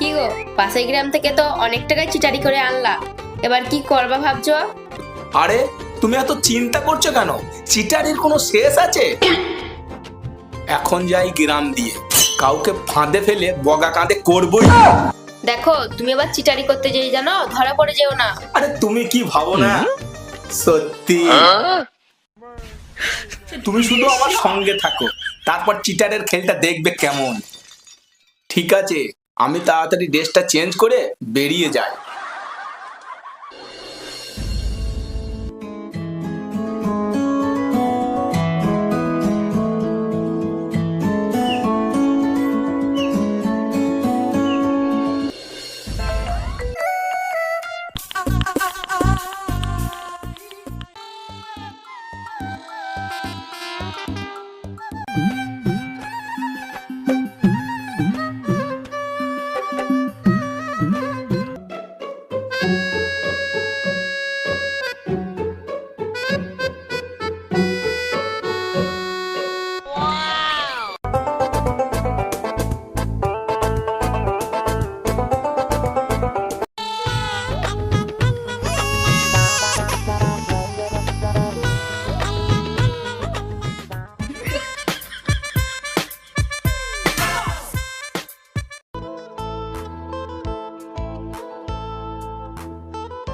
কি গো? পাশের গ্রাম থেকে তো অনেক টাকায় চিটারি করে আনলা। এবার কি করবা ভাবছ? আরে তুমি এত চিন্তা করছ কেন? চিটারির কোনো শেষ আছে? এখন যাই গ্রাম দিয়ে। কাউকে ফাঁদে ফেলে বগা কাঁদে করবই। দেখো তুমি আবার চিটারি করতে যেই জানো ধরা পড়ে যেও না। আরে তুমি কি ভাবো না? সত্যি। তুমি শুধু আমার সঙ্গে থাকো। তারপর চিটারের খেলটা দেখবে কেমন। ঠিক আছে? আমি তাড়াতাড়ি ড্রেসটা চেঞ্জ করে বেরিয়ে যাই।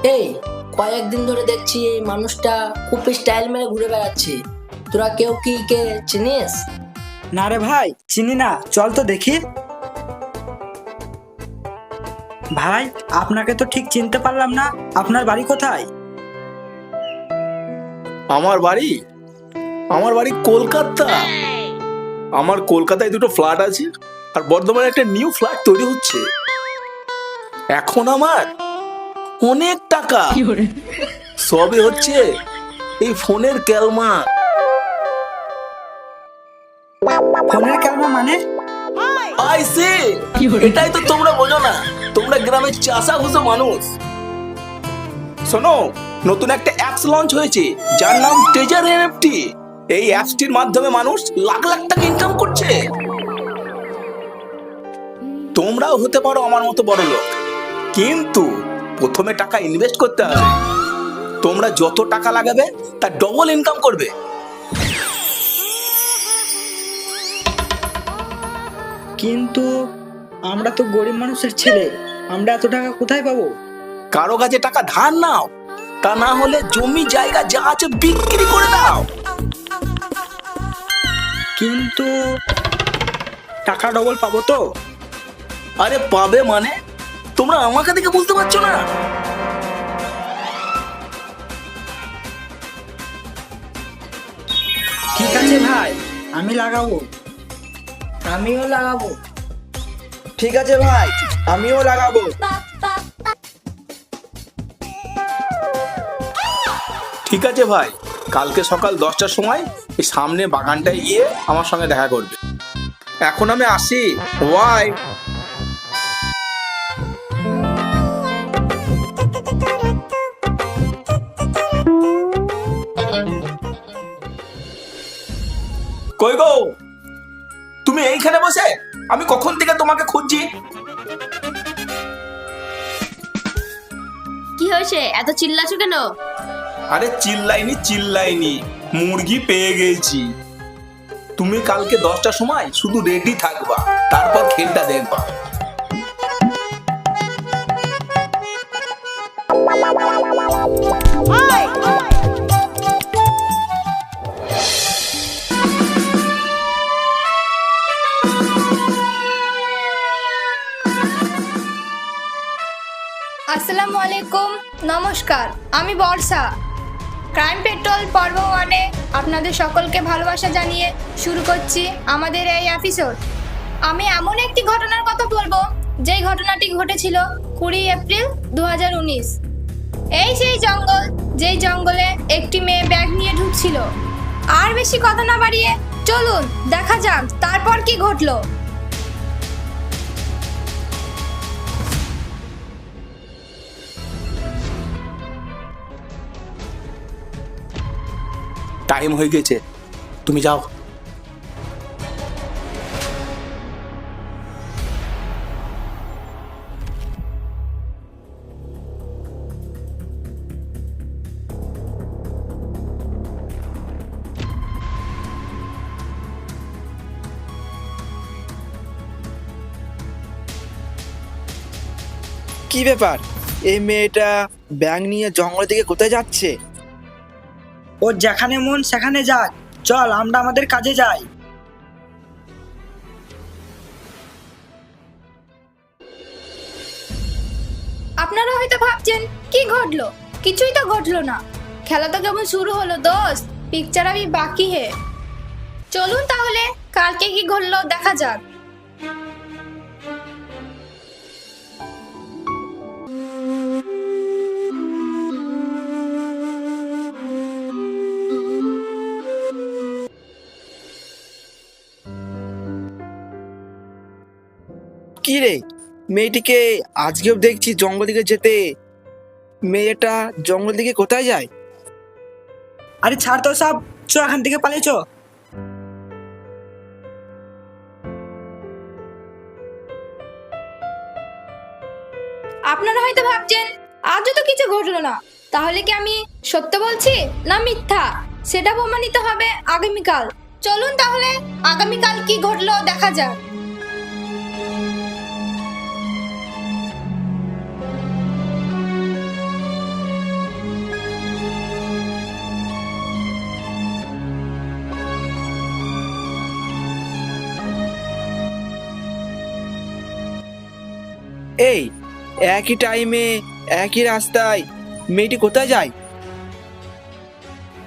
এই কয়েকদিন ধরে দেখছি এই মানুষটা খুব স্টাইল মেরে ঘুরে বেড়াচ্ছে। তোরা কেউ কি কে চিনিস? না রে ভাই চিনি না। চল তো দেখি। ভাই আপনাকে তো ঠিক চিনতে পারলাম না। আপনার বাড়ি কোথায়? আমার বাড়ি? আমার বাড়ি কলকাতা। আমার কলকাতায় দুটো ফ্ল্যাট আছে আর বর্ধমানে একটা নিউ ফ্ল্যাট তৈরি হচ্ছে। এখন আমার অনেক টাকা। সবে হচ্ছে এই ফোনের ক্যালমা। ফোনের ক্যামেরা মানে? আই সে এটাই তো তোমরা বোঝো না। তোমরা গ্রামের চাষা ঘুষো মানুষ। শোনো নতুন একটা অ্যাপস লঞ্চ হয়েছে যার নাম ট্রেজার এনএফটি এই অ্যাপসটির মাধ্যমে মানুষ লাখ লাখ টাকা ইনকাম করছে। তোমরাও হতে পারো আমার মতো বড় লোক কিন্তু প্রথমে টাকা ইনভেস্ট করতে হবে। তোমরা যত টাকা লাগাবে তার ডবল ইনকাম করবে। কিন্তু আমরা তো গরিব মানুষের ছেলে আমরা এত টাকা কোথায় পাবো? কারও কাছে টাকা ধার নাও তা না হলে জমি জায়গা যা আছে বিক্রি করে দাও। কিন্তু টাকা ডবল পাবো তো? আরে পাবে মানে? তোমরা আমাকে দেখে বুঝতে পারছ না? ঠিক আছে ভাই আমি লাগাবো। আমিও লাগাবো। ঠিক আছে ভাই আমিও লাগাবো। ঠিক আছে ভাই কালকে সকাল দশটার সময় এই সামনে বাগানটায় গিয়ে আমার সঙ্গে দেখা করবে। এখন আমি আসি। ওয়াই কই গো? তুমি এইখানে বসে? আমি কখন থেকে তোমাকে খুঁজছি? কি হয়েছে? এত চিল্লাছো কেন? আরে চিল্লাইনি চিল্লাইনি। মুরগি পেয়ে গেছি। তুমি কালকে দশটার সময় শুধু রেডি থাকবা তারপর খেলটা দেখবা। নমস্কার, আমি বর্ষা। ক্রাইম পেট্রোল পর্ব ওয়ানে আপনাদের সকলকে ভালোবাসা জানিয়ে শুরু করছি আমাদের এই এপিসোড আমি এমন একটি ঘটনার কথা বলব, যেই ঘটনাটি ঘটেছিল কুড়ি এপ্রিল দু হাজার উনিশ। এই সেই জঙ্গল, যেই জঙ্গলে একটি মেয়ে ব্যাগ নিয়ে ঢুকছিল। আর বেশি কথা না বাড়িয়ে চলুন, দেখা যাক তারপর কি ঘটলো। টাইম হয়ে গেছে। তুমি যাও। কি ব্যাপার? এই মেয়েটা ব্যাগ নিয়ে জঙ্গল থেকে কোথায় যাচ্ছে? ও যেখানে মন সেখানে যাক। চল, আমরা আমাদের কাজে যাই। আপনারা হয়তো ভাবছেন, কি ঘটলো? কিছুই তো ঘটলো না। খেলা তো কেমন শুরু হলো, দোস্ত। পিকচার আমি বাকি হে। চলুন তাহলে, কালকে কি ঘটলো দেখা যাক। রে? মেয়েটিকে আজকেও দেখছি জঙ্গল দিকে যেতে। মেয়েটা জঙ্গল দিকে কোথায় যায়? আরে ছাড় তো সব, চ এখান থেকে পালিয়ে চ। আপনারা হয়তো ভাবছেন, আজও তো কিছু ঘটলো না। তাহলে কি আমি সত্য বলছি না মিথ্যা? সেটা প্রমাণিত হবে আগামীকাল। চলুন তাহলে, আগামীকাল কি ঘটলো দেখা যাক। এই একই টাইমে একই রাস্তায় মেয়েটি কোথায় যায়?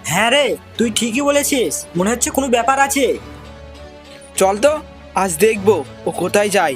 হ্যাঁ রে তুই ঠিকই বলেছিস মনে হচ্ছে কোনো ব্যাপার আছে। চল তো আজ দেখব ও কোথায় যায়।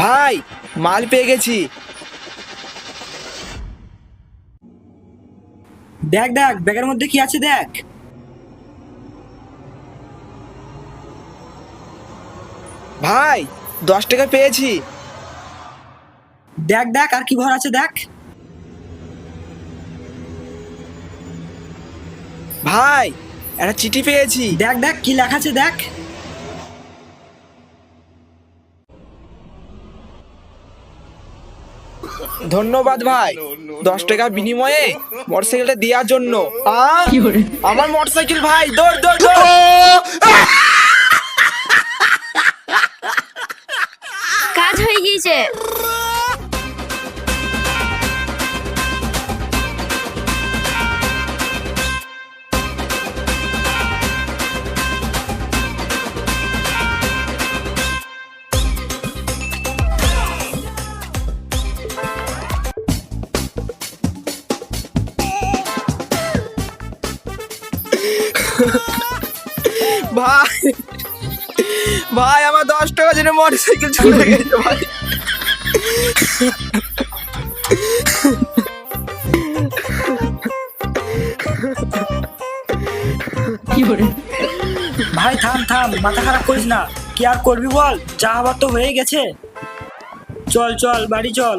ভাই মাল পেয়ে গেছি। দেখ দেখ ব্যাগের মধ্যে কি আছে দেখ। ভাই দশ টাকা পেয়েছি। দেখ দেখ আর কি ঘর আছে দেখ। ভাই একটা চিঠি পেয়েছি। দেখ দেখ কি লেখা আছে দেখ। ধন্যবাদ ভাই। দশ টাকা বিনিময়ে মোটরসাইকেলটা দেওয়ার জন্য? আমার মোটরসাইকেল ভাই দৌড় দৌড় দৌড়। কাজ হয়ে গিয়েছে। ভাই ভাই আমার দশ টাকা জন্য মোটরসাইকেল চলে গেছে ভাই। ভাই থাম থাম মাথা খারাপ করিস না। কি আর করবি বল? যা হবার তো হয়ে গেছে। চল চল বাড়ি চল।